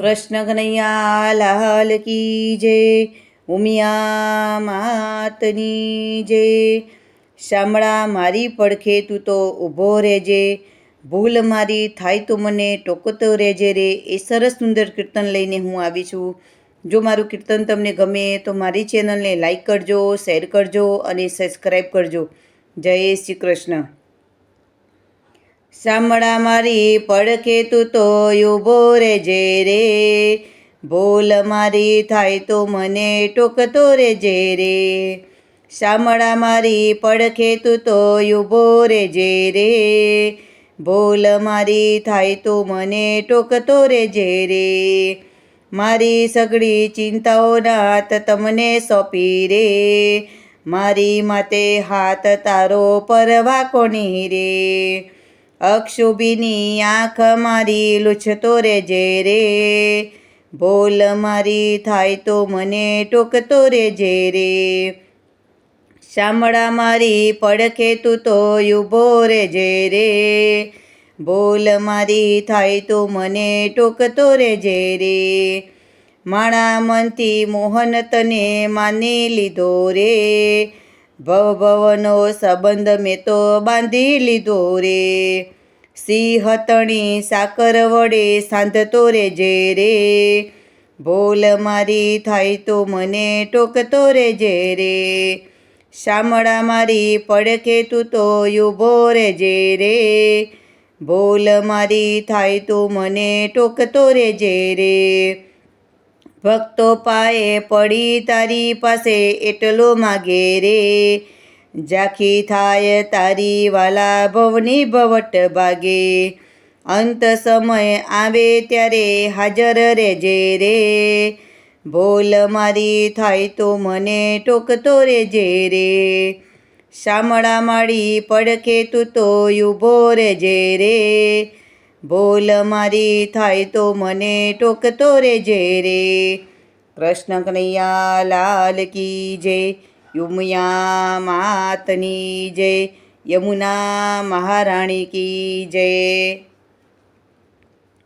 કૃષ્ણ કનૈયા લાલ કી જય, ઉમિયા માતની જય. શામળા, મારી પડખે તું તો ઊભો રહેજે, ભૂલ મારી થાય તો મને ટોકતો રહેજે રે. એ સરસ સુંદર કીર્તન લઈને હું આવી છું. જો મારું કીર્તન તમને ગમે તો મારી ચેનલને લાઈક કરજો, શેર કરજો અને સબસ્ક્રાઈબ કરજો. જય શ્રી કૃષ્ણ. શામળા મારી પડખે તું તો ઊભો રહેજે રે. ભૂલ મારી થાય તો મને ટોકતો રહેજે રે. શામળા મારી પડખે તું તો ઊભો રહેજે રે. ભૂલ મારી થાય તો મને ટોકતો રહેજે રે. મારી સગળી ચિંતાઓ નાથ તમને સોંપી રે. મારી માતે હાથ તારો પરવા કોની રે? અક્ષુભીની આંખ મારી લૂછતો રેજે રે. ભોલ મારી થાય તો મને ટોકતો રેજે રે. શામળા મારી પડખે તું તો ઊભો રેજે રે. બોલ મારી થાય તો મને ટોકતો રેજે રે. માણા મનથી મોહન તને માની લીધો રે. ભવ ભવનો સંબંધ મેં તો બાંધી લીધો રે. સિંહ હતણી સાકર વડે સાંધતો રહેજે રે. ભોલ મારી થાય તો મને ટોકતો રહેજે રે. શામળા મારી પડખે તું તો રે જે રે. ભોલ મારી થાય તો મને ટોકતો રહેજે રે. ભક્તો પાએ પડી તારી પાસે એટલો માગે રે. ઝાંખી થાય તારી વાલા ભવની ભવટ ભાગે અંત સમય આવે ત્યારે હાજર રહેજે રે. ભોલ મારી થાય તો મને ટોકતો રેજે રે. શામળા માળી પડખે તું તો યુભો રેજે રે. ભૂલ મારી થાય તો મને ટોકતો રેજે રે. કૃષ્ણ કનૈયા લાલ કી જય, યુમયા માતની જય, યમુના મહારાણી કી જય.